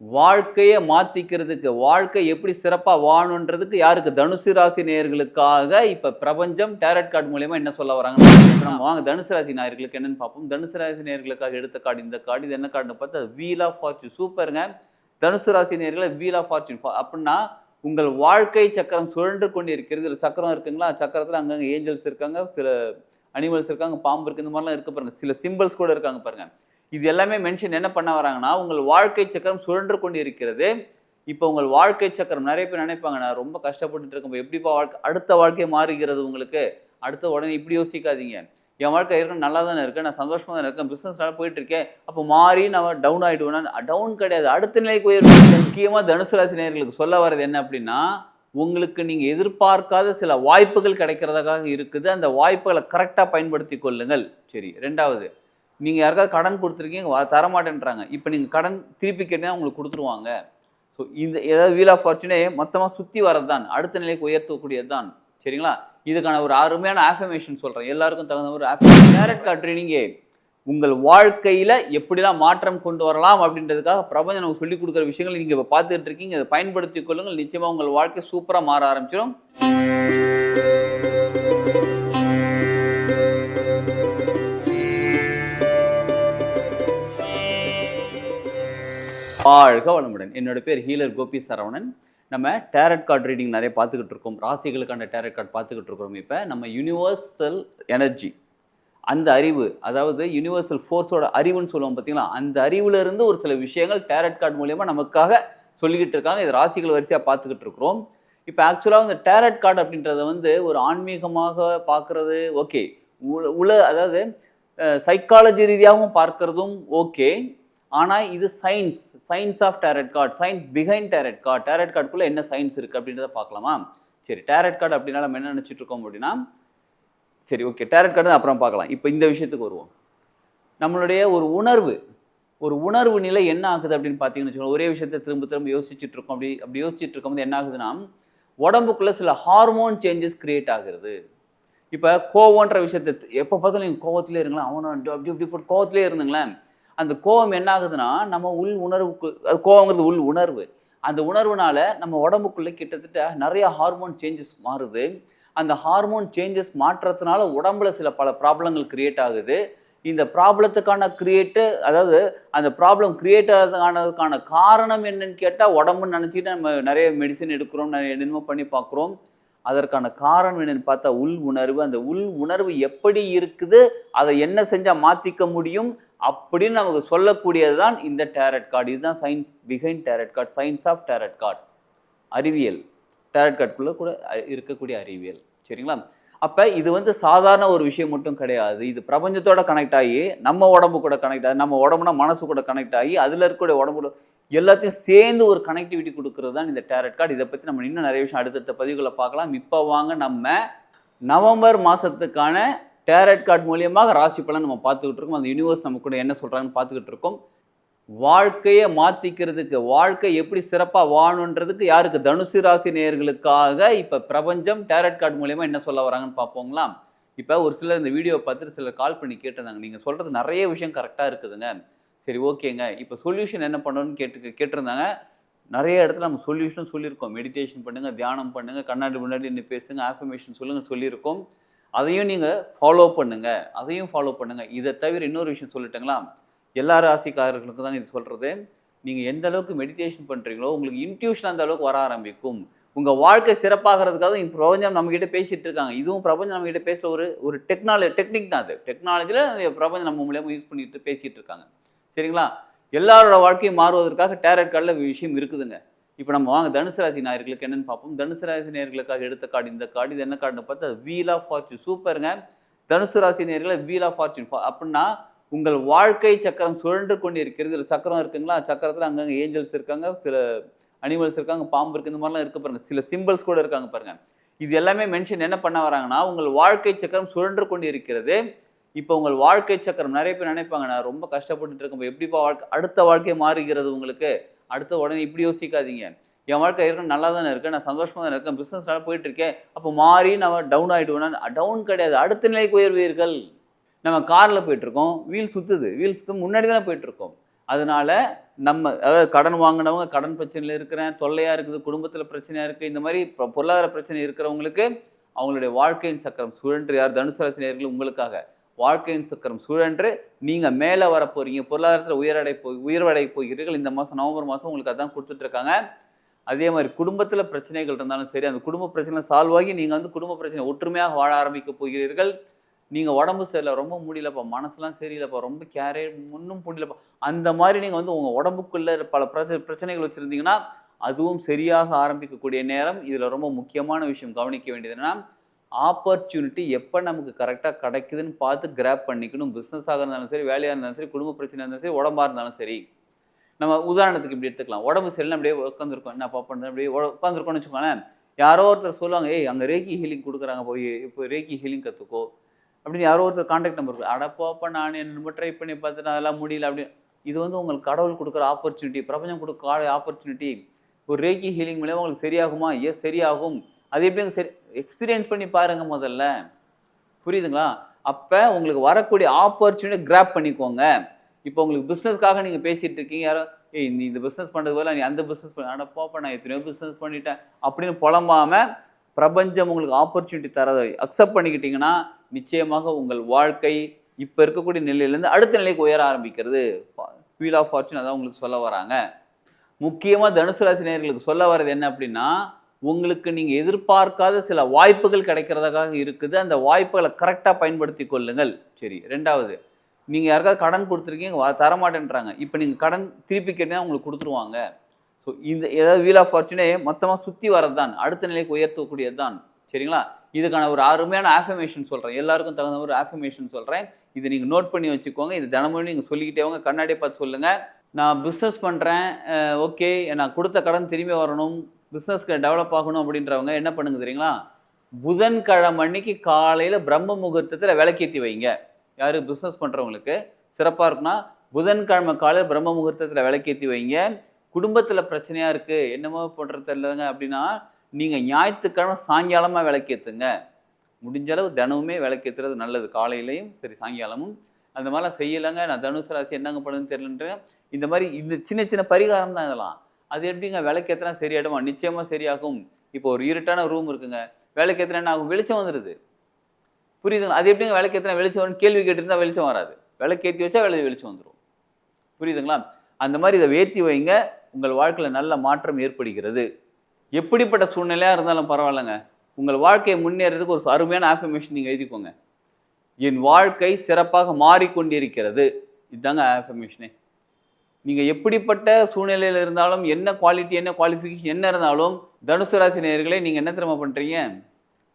வாழ்க்கையை மாற்றிக்கிறதுக்கு வாழ்க்கை எப்படி சிறப்பாக வாழணுன்றதுக்கு யாருக்கு? தனுசு ராசி நேயர்களுக்காக இப்போ பிரபஞ்சம் டேரட் கார்டு மூலயமா என்ன சொல்ல வராங்க? நம்ம வாங்க தனுசு ராசி நேயர்களுக்கு என்னென்னு பார்ப்போம். தனுசு ராசி நேயர்களுக்காக எடுத்த கார்டு இந்த கார்டு இது என்ன கார்டுன்னு பார்த்தா வீல் ஆஃப் ஃபார்ச்சூன் சூப்பருங்க. தனுசு ராசி நேர்களை வீல் ஆஃப் ஃபார்ச்சூன் அப்படின்னா உங்கள் வாழ்க்கை சக்கரம் சுழன்று கொண்டு இருக்கிறது இதில் சக்கரம் இருக்குங்களா? சக்கரத்தில் அங்கங்கே ஏஞ்சல்ஸ் இருக்காங்க சில அனிமல்ஸ் இருக்காங்க பாம்பு இருக்கு இந்த மாதிரிலாம் இருக்க பாருங்கள் சில சிம்பிள்ஸ் கூட இருக்காங்க பாருங்கள் இது எல்லாமே மென்ஷன் என்ன பண்ண வராங்கன்னா உங்கள் வாழ்க்கை சக்கரம் சுழன்று கொண்டு இருக்கிறது இப்போ உங்கள் வாழ்க்கை சக்கரம் நிறைய பேர் நினைப்பாங்க நான் ரொம்ப கஷ்டப்பட்டுட்டு இருக்கேன் எப்படிப்பா வாழ்க்கை அடுத்த வாழ்க்கை மாறுகிறது உங்களுக்கு? அடுத்த உடனே இப்படி யோசிக்காதீங்க. என் வாழ்க்கை இருக்க நல்லா தானே இருக்கேன் நான் சந்தோஷமா தான் இருக்கேன் பிஸ்னஸ் நல்லா போயிட்டு இருக்கேன் அப்போ மாறி நான் டவுன் ஆயிடுவேனா டவுன் கிடையாது. அடுத்த நிலைக்கு உயர்வு. முக்கியமாக தனுசு ராசி நேர்களுக்கு சொல்ல வர்றது என்ன அப்படின்னா உங்களுக்கு நீங்கள் எதிர்பார்க்காத சில வாய்ப்புகள் கிடைக்கிறதுக்காக இருக்குது. அந்த வாய்ப்புகளை கரெக்டாக பயன்படுத்தி கொள்ளுங்கள். சரி ரெண்டாவது. நீங்கள் யாருக்காவது கடன் கொடுத்துருக்கீங்க தரமாட்டேன்றாங்க. இப்போ நீங்கள் கடன் திருப்பி கேட்டால் உங்களுக்கு கொடுத்துருவாங்க. ஸோ இந்த ஏதாவது வீல் ஆஃப் ஃபார்ச்சுனே மொத்தமாக சுற்றி வரது தான் அடுத்த நிலைக்கு உயர்த்தக்கூடியது தான் சரிங்களா? இதுக்கான ஒரு அருமையான ஆஃபர்மேஷன் சொல்கிறேன் எல்லாருக்கும் தகுந்த ஒரு டேரட் கார்ட் ட்ரைனிங்கே உங்கள் வாழ்க்கையில் எப்படிலாம் மாற்றம் கொண்டு வரலாம் அப்படின்றதுக்காக பிரபஞ்சம் நமக்கு சொல்லிக் கொடுக்குற விஷயங்கள் நீங்கள் இப்போ பார்த்துட்டு இருக்கீங்க. அதை பயன்படுத்தி கொள்ளுங்கள். நிச்சயமாக உங்கள் வாழ்க்கை சூப்பராக மாற ஆரம்பிச்சிடும். வாழ்க வளமுடன். என்னோட பேர் ஹீலர் கோபி சரவணன். நம்ம டேரட் கார்டு ரீடிங் நிறைய பார்த்துக்கிட்டு இருக்கோம். ராசிகளுக்கான டேரட் கார்டு பார்த்துக்கிட்டு இருக்கிறோம் இப்போ. நம்ம யுனிவர்சல் எனர்ஜி அந்த அறிவு அதாவது யுனிவர்சல் ஃபோர்ஸோட அறிவுன்னு சொல்லுவோம் பார்த்தீங்களா அந்த அறிவுலேருந்து ஒரு சில விஷயங்கள் டேரட் கார்டு மூலயமா நமக்காக சொல்லிக்கிட்டு இருக்காங்க. இது ராசிகள் வரிசையாக பார்த்துக்கிட்டு இருக்கிறோம். இப்போ ஆக்சுவலாக இந்த டேரட் கார்டு அப்படின்றத வந்து ஒரு ஆன்மீகமாக பார்க்குறது ஓகே உல அதாவது சைக்காலஜி ரீதியாகவும் பார்க்குறதும் ஓகே ஆனால் இது science science of tarot card science behind tarot card tarot கார்டுக்குள்ளே என்ன சயின்ஸ் இருக்குது அப்படின்றத பார்க்கலாமா? சரி டேரட் கார்டு அப்படின்னா நம்ம என்ன நினச்சிட்டு இருக்கோம் அப்படின்னா சரி ஓகே டேரட் கார்டு அப்புறம் பார்க்கலாம். இப்போ இந்த விஷயத்துக்கு வருவோம். நம்மளுடைய ஒரு உணர்வு ஒரு உணர்வு நிலை என்ன ஆகுது அப்படின்னு பார்த்தீங்கன்னு வச்சுக்கோங்க. ஒரே விஷயத்தை திரும்ப திரும்ப யோசிச்சுட்டு இருக்கோம். அப்படி அப்படி யோசிச்சுட்டு இருக்கும்போது என்ன ஆகுதுன்னா உடம்புக்குள்ளே சில ஹார்மோன் சேஞ்சஸ் கிரியேட் ஆகுறது. இப்போ கோவன்ற விஷயத்தை எப்போ பார்த்தாலும் நீங்கள் கோவத்திலே இருங்களேன். அவனை அப்படி இப்படி போட்டு கோவத்திலே இருந்துங்களேன். அந்த கோபம் என்ன ஆகுதுன்னா நம்ம உள் உணர்வுக்கு அது கோவங்கிறது உள் உணர்வு. அந்த உணர்வுனால நம்ம உடம்புக்குள்ளே கிட்டத்தட்ட நிறைய ஹார்மோன் சேஞ்சஸ் மாறுது. அந்த ஹார்மோன் சேஞ்சஸ் மாற்றத்தினால உடம்புல சில பல ப்ராப்ளங்கள் கிரியேட் ஆகுது. இந்த ப்ராப்ளத்துக்கான கிரியேட்டு அதாவது அந்த ப்ராப்ளம் கிரியேட் ஆகிறதுக்கானதுக்கான காரணம் என்னன்னு கேட்டால் உடம்புன்னு நினச்சிட்டு நம்ம நிறைய மெடிசன் எடுக்கிறோம் நிறைய என்னமோ பண்ணி பார்க்குறோம். அதற்கான காரணம் என்னென்னு பார்த்தா உள் உணர்வு. அந்த உள் உணர்வு எப்படி இருக்குது அதை என்ன செஞ்சால் மாற்றிக்க முடியும் அப்படின்னு நமக்கு சொல்லக்கூடியது தான் இந்த டேரட் கார்டு இதுதான் science behind tarot card science of tarot card அறிவியல். டேரட் கார்டுக்குள்ளே கூட இருக்கக்கூடிய அறிவியல். சரிங்களா? அப்போ இது வந்து சாதாரண ஒரு விஷயம் மட்டும் கிடையாது. இது பிரபஞ்சத்தோட கனெக்ட் ஆகி நம்ம உடம்பு கூட கனெக்ட் ஆகி நம்ம உடம்புனா மனசு கூட கனெக்ட் ஆகி அதில் இருக்கக்கூடிய உடம்பு எல்லாத்தையும் சேர்ந்து ஒரு கனெக்டிவிட்டி கொடுக்கறது தான் இந்த டேரட் கார்டு இதை பற்றி நம்ம இன்னும் நிறைய விஷயம் அடுத்தடுத்த பதிவுகளை பார்க்கலாம். இப்போ வாங்க நம்ம நவம்பர் மாதத்துக்கான டேரட் கார்டு மூலியமாக ராசி பலன் நம்ம பார்த்துக்கிட்டு இருக்கோம். அந்த யூனிவர்ஸ் நம்ம கூட என்ன சொல்கிறாங்கன்னு பார்த்துக்கிட்டு இருக்கோம். வாழ்க்கையை மாற்றிக்கிறதுக்கு வாழ்க்கை எப்படி சிறப்பாக வாழணுன்றதுக்கு யாருக்கு? தனுசு ராசி நேயர்களுக்காக இப்போ பிரபஞ்சம் டேரட் கார்டு மூலியமாக என்ன சொல்ல வராங்கன்னு பார்ப்போங்களா? இப்போ ஒரு சிலர் இந்த வீடியோ பார்த்துட்டு சிலர் கால் பண்ணி கேட்டிருந்தாங்க. நீங்கள் சொல்கிறது நிறைய விஷயம் கரெக்டாக இருக்குதுங்க. சரி ஓகேங்க. இப்போ சொல்யூஷன் என்ன பண்ணணும்னு கேட்டு கேட்டிருந்தாங்க. நிறைய இடத்துல நம்ம சொல்யூஷன் சொல்லியிருக்கோம். மெடிடேஷன் பண்ணுங்கள் தியானம் பண்ணுங்கள் கண்ணாடி முன்னாடி நின்று பேசுங்க ஆஃபர்மேஷன் சொல்லுங்கள் சொல்லியிருக்கோம். அதையும் நீங்கள் ஃபாலோ பண்ணுங்க. அதையும் ஃபாலோ பண்ணுங்க. இதை தவிர இன்னொரு விஷயம் சொல்லிட்டங்களா? எல்லா ராசிக்காரர்களுக்கு தான் இது சொல்கிறது நீங்கள் எந்த அளவுக்கு மெடிடேஷன் பண்ணுறீங்களோ உங்களுக்கு இன்ட்யூஷன் அந்த அளவுக்கு வர ஆரம்பிக்கும். உங்கள் வாழ்க்கை சிறப்பாகிறதுக்காக இந்த பிரபஞ்சம் நம்மகிட்ட பேசிகிட்டு இருக்காங்க. இதுவும் பிரபஞ்சம் நம்மகிட்ட பேசுகிற ஒரு ஒரு டெக்னாலஜி டெக்னிக் தான் அது. டெக்னாலஜியில் பிரபஞ்சம் நம்ம மூலியமாக யூஸ் பண்ணிட்டு பேசிகிட்டு இருக்காங்க. சரிங்களா? எல்லாரோட வாழ்க்கையும் மாறுவதற்காக டேரட் கார்டில் விஷயம் இருக்குதுங்க. இப்போ நம்ம வாங்க தனுசு ராசி நாயர்களுக்கு என்னென்னு பார்ப்போம். தனுசு ராசி நேர்களுக்காக எடுத்த கார்டு இந்த கார்டு இது என்ன கார்டுன்னு பார்த்தா வீல் ஆஃப் ஃபார்ச்சூன் சூப்பருங்க. தனுசு ராசி நேர்களை வீல் ஆஃப் ஃபார்ச்சூன் அப்படின்னா உங்கள் வாழ்க்கை சக்கரம் சுழன்று கொண்டு இருக்கிறது. இதில் சக்கரம் இருக்குங்களா? சக்கரத்தில் அங்கங்கே ஏஞ்சல்ஸ் இருக்காங்க சில அனிமல்ஸ் இருக்காங்க பாம்பு இருக்குது இந்த மாதிரிலாம் இருக்க பாருங்கள் சில சிம்பிள்ஸ் கூட இருக்காங்க பாருங்கள் இது எல்லாமே மென்ஷன் என்ன பண்ண வராங்கன்னா உங்கள் வாழ்க்கை சக்கரம் சுழன்று கொண்டு இருக்கிறது. இப்போ உங்கள் வாழ்க்கை சக்கரம் நிறைய பேர் நினைப்பாங்க நான் ரொம்ப கஷ்டப்பட்டுட்டு இருக்கேன் எப்படிப்பா வாழ்க்கை அடுத்த வாழ்க்கை மாறுகிறது உங்களுக்கு? அடுத்த உடனே இப்படி யோசிக்காதீங்க. என் வாழ்க்கை இருக்க நல்லா தானே இருக்கேன் நான் சந்தோஷமா தானே இருக்கேன் பிஸ்னஸ் நல்லா போயிட்டு இருக்கேன் அப்போ மாறி நம்ம டவுன் ஆகிடுவோம்னா டவுன் கிடையாது. அடுத்த நிலைக்கு உயர்வீர்கள். நம்ம காரில் போயிட்டுருக்கோம் வீல் சுற்றுது வீல் சுற்றும் முன்னாடி தானே போயிட்டுருக்கோம். அதனால நம்ம அதாவது கடன் வாங்கினவங்க கடன் பிரச்சனையில் இருக்கிறேன் தொல்லையாக இருக்குது குடும்பத்தில் பிரச்சனையாக இருக்குது இந்த மாதிரி பொருளாதார பிரச்சனை இருக்கிறவங்களுக்கு அவங்களுடைய வாழ்க்கையின் சக்கரம் சுழன்று யார் தனுசு ராசி உங்களுக்காக. வாழ்க்கையின் சக்கரம் சுழன்று நீங்கள் மேலே வர போறீங்க பொருளாதாரத்தில் உயரடை போய் உயர்வடை போகிறீர்கள். இந்த மாதம் நவம்பர் மாதம் உங்களுக்கு அதான் கொடுத்துட்ருக்காங்க. அதே மாதிரி குடும்பத்தில் பிரச்சனைகள் இருந்தாலும் சரி அந்த குடும்ப பிரச்சனை சால்வ் ஆகி நீங்கள் வந்து குடும்ப பிரச்சனை ஒற்றுமையாக வாழ ஆரம்பிக்க போகிறீர்கள். நீங்கள் உடம்பு சரியில்லை ரொம்ப முடியலப்பா மனசுலாம் சரியில்லைப்பா ரொம்ப கேரே ஒன்றும் முடியலப்பா அந்த மாதிரி நீங்கள் வந்து உங்கள் உடம்புக்குள்ள பல பிரச்ச பிரச்சனைகள் வச்சுருந்தீங்கன்னா அதுவும் சரியாக ஆரம்பிக்கக்கூடிய நேரம். இதில் ரொம்ப முக்கியமான விஷயம் கவனிக்க வேண்டியது என்னன்னா ஆப்பர்ச்சுனிட்டி எப்போ நமக்கு கரெக்டாக கிடைக்குதுன்னு பார்த்து கிராப் பண்ணிக்கணும். பிஸ்னஸாக இருந்தாலும் சரி வேலையாக இருந்தாலும் சரி குடும்ப பிரச்சனையாக இருந்தாலும் சரி உடம்பாக இருந்தாலும் சரி. நம்ம உதாரணத்துக்கு இப்படி எடுத்துக்கலாம். உடம்பு சரியில்லை அப்படியே உட்காந்துருக்கோம் என்ன பண்ணுறது அப்படியே உட்காந்துருக்கோம்னு வச்சுக்கோங்களேன். யாரோ ஒருத்தர் சொல்லுவாங்க ஏய் அங்கே ரேக்கி ஹீலிங் கொடுக்குறாங்க போய் இப்போ ரேக்கி ஹீலிங் கற்றுக்கோ அப்படின்னு யாரோ ஒருத்தர் காண்டாக்ட் நம்பர் இருக்குது அடப்பாப்பா நான் என்ன ட்ரை பண்ணி பார்த்துட்டு அதெல்லாம் முடியல. அப்படின்னு. இது வந்து உங்களுக்கு கடவுள் கொடுக்குற ஆப்பர்ச்சுனிட்டி பிரபஞ்சம் கொடுக்குற ஆப்பர்ச்சுனிட்டி ஒரு ரேக்கி ஹீலிங் மூலியமாக உங்களுக்கு சரியாகுமா? ஏ சரியாகும். அது எப்படிங்க சரி எக்ஸ்பீரியன்ஸ் பண்ணி பாருங்க முதல்ல. புரியுதுங்களா? அப்போ உங்களுக்கு வரக்கூடிய ஆப்பர்ச்சுனிட்டி கிராப் பண்ணிக்கோங்க. இப்போ உங்களுக்கு பிஸ்னஸ்க்காக நீங்கள் பேசிகிட்டு இருக்கீங்க. யாரோ ஏய் நீ இந்த பிஸ்னஸ் பண்ணுறது போல நீ அந்த பிஸ்னஸ் பண்ண ஆனால் போப்பா நான் எத்தனையோ பிஸ்னஸ் பண்ணிட்டேன். அப்படின்னு புலம்பாமல் பிரபஞ்சம் உங்களுக்கு ஆப்பர்ச்சுனிட்டி தரதை அக்செப்ட் பண்ணிக்கிட்டிங்கன்னா நிச்சயமாக உங்கள் வாழ்க்கை இப்போ இருக்கக்கூடிய நிலையிலேருந்து அடுத்த நிலைக்கு உயர ஆரம்பிக்கிறது. ஃபீல் ஆஃப் ஃபார்ச்சூன் அதான் உங்களுக்கு சொல்ல வராங்க. முக்கியமாக தனுசு ராசி நேர்களுக்கு சொல்ல வர்றது என்ன அப்படின்னா உங்களுக்கு நீங்கள் எதிர்பார்க்காத சில வாய்ப்புகள் கிடைக்கிறதுக்காக இருக்குது. அந்த வாய்ப்புகளை கரெக்டாக பயன்படுத்தி கொள்ளுங்கள். சரி ரெண்டாவது நீங்கள் யாருக்காவது கடன் கொடுத்துருக்கீங்க தரமாட்டேன்றாங்க. இப்போ நீங்கள் கடன் திருப்பி கேட்டீங்கன்னா உங்களுக்கு கொடுத்துருவாங்க. ஸோ இந்த ஏதாவது வீல் ஆஃப் ஃபார்ச்சுனே மொத்தமாக சுற்றி வரது தான் அடுத்த நிலைக்கு உயர்த்தக்கூடியது தான் சரிங்களா? இதுக்கான ஒரு அருமையான ஆஃபர்மேஷன் சொல்கிறேன் எல்லாருக்கும் தகுந்த ஒரு ஆஃபர்மேஷன் சொல்கிறேன் இதை நீங்கள் நோட் பண்ணி வச்சுக்கோங்க. இது தினமும் நீங்கள் சொல்லிக்கிட்டே வாங்க. கண்ணாடியை பார்த்து சொல்லுங்கள் நான் பிஸ்னஸ் பண்ணுறேன் ஓகே நான் கொடுத்த கடன் திரும்பி வரணும். பிஸ்னஸ்க்கு டெவலப் ஆகணும் அப்படின்றவங்க என்ன பண்ணுங்க தெரியுங்களா? புதன்கிழமை அன்னைக்கு காலையில் பிரம்ம முகூர்த்தத்தில் விளக்கேற்றி வைங்க. யார்? பிஸ்னஸ் பண்ணுறவங்களுக்கு சிறப்பாக இருக்குன்னா புதன்கிழமை காலையில் பிரம்ம முகூர்த்தத்தில் விளக்கேற்றி வைங்க. குடும்பத்தில் பிரச்சனையாக இருக்குது என்னமோ பண்ணுறது இல்லைங்க அப்படின்னா நீங்கள் ஞாயிற்றுக்கிழமை சாயங்காலமாக விளக்கேற்றுங்க முடிஞ்ச அளவு தினமுமே விளக்கேற்றுறது நல்லது. காலையிலையும் சரி சாயங்காலமும். அந்த மாதிரிலாம் செய்யலைங்க. நான் தனுசு ராசி என்னங்க பண்ணுன்னு தெரியலன்ற இந்த மாதிரி இந்த சின்ன சின்ன பரிகாரம் தான் இதெல்லாம். அது எப்படிங்க? விளக்கேற்றினா சரியாயிடுமா? நிச்சயமாக சரியாகும். இப்போ ஒரு இருட்டான ரூம் இருக்குங்க. விளக்கேற்றினா என்ன ஆகும்? வெளிச்சம் வந்துடுது புரியுதுங்களா? அது எப்படிங்க விளக்கேற்றினா வெளிச்சம் வரும்? கேள்வி கேட்டிருந்தா வெளிச்சம் வராது. விளக்கேற்றி வச்சா வெளி வெளிச்சம் வந்துடும் புரியுதுங்களா? அந்த மாதிரி இதை வேற்றி வைங்க. உங்கள் வாழ்க்கையில் நல்ல மாற்றம் ஏற்படுகிறது. எப்படிப்பட்ட சூழ்நிலையாக இருந்தாலும் பரவாயில்லைங்க. உங்கள் வாழ்க்கையை முன்னேறதுக்கு ஒரு அருமையான ஆஃபர்மேஷன் நீங்கள் எழுதிக்கோங்க. என் வாழ்க்கை சிறப்பாக மாறிக்கொண்டிருக்கிறது. இதுதாங்க ஆஃபர்மேஷனே நீங்கள் எப்படிப்பட்ட சூழ்நிலையில் இருந்தாலும் என்ன குவாலிட்டி என்ன குவாலிஃபிகேஷன் என்ன இருந்தாலும் தனுசு ராசி நேயர்களே நீங்கள் என்ன திரும்ப பண்ணுறீங்க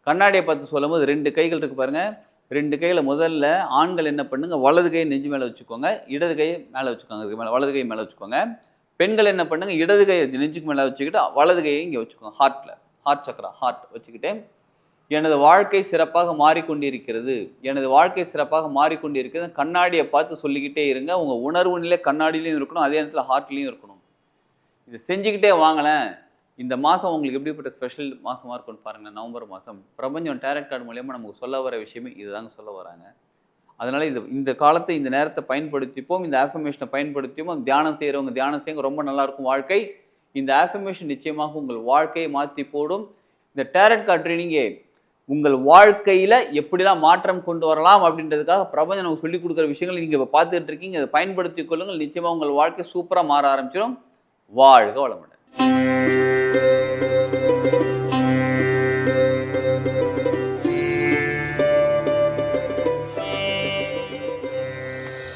கண்ணாடியை பார்த்து சொல்லும்போது ரெண்டு கைகள் இருக்குது பாருங்கள் ரெண்டு கையில் முதல்ல ஆண்கள் என்ன பண்ணுங்க வலது கையை நெஞ்சு மேலே வச்சுக்கோங்க இடது கையை மேலே வச்சுக்கோங்க இதுக்கு மேலே வலது கை மேலே வச்சுக்கோங்க. பெண்கள் என்ன பண்ணுங்க இடது கையை நெஞ்சுக்கு மேலே வச்சுக்கிட்டு வலது கையை இங்கே வச்சுக்கோங்க ஹார்ட்டில் ஹார்ட் சக்கரா ஹார்ட் வச்சுக்கிட்டு. எனது வாழ்க்கை சிறப்பாக மாறிக்கொண்டிருக்கிறது. எனது வாழ்க்கை சிறப்பாக மாறிக்கொண்டிருக்கிறது. கண்ணாடியை பார்த்து சொல்லிக்கிட்டே இருங்க. உங்கள் உணர்வு நிலை கண்ணாடியிலையும் இருக்கணும் அதே நேரத்தில் ஹார்ட்லேயும் இருக்கணும். இதை செஞ்சுக்கிட்டே வாங்கலேன் இந்த மாதம் உங்களுக்கு எப்படிப்பட்ட ஸ்பெஷல் மாதமாக இருக்கும்னு பாருங்கள் நவம்பர் மாதம் பிரபஞ்சம் டேரக்ட் கார்டு மூலியமாக நமக்கு சொல்ல வர விஷயமே இதுதாங்க சொல்ல வராங்க. அதனால் இது இந்த காலத்தை இந்த நேரத்தை பயன்படுத்திப்போம். இந்த ஆஃபர்மேஷனை பயன்படுத்திப்போம். தியானம் செய்கிறவங்க தியானம் செய்யுங்க ரொம்ப நல்லாயிருக்கும் வாழ்க்கை. இந்த ஆஃபர்மேஷன் நிச்சயமாக உங்கள் வாழ்க்கையை மாற்றி போடும். இந்த டேரட் கார்டு ட்ரைனிங்கே உங்கள் வாழ்க்கையில் எப்படிலாம் மாற்றம் கொண்டு வரலாம் அப்படின்றதுக்காக பிரபஞ்சம் நமக்கு சொல்லிக் கொடுக்குற விஷயங்கள் நீங்கள் இப்போ பார்த்துக்கிட்டு இருக்கீங்க. அதை பயன்படுத்தி கொள்ளுங்கள். நிச்சயமாக உங்கள் வாழ்க்கை சூப்பராக மாற ஆரம்பிச்சிடும். வாழ்க வளமுடன்.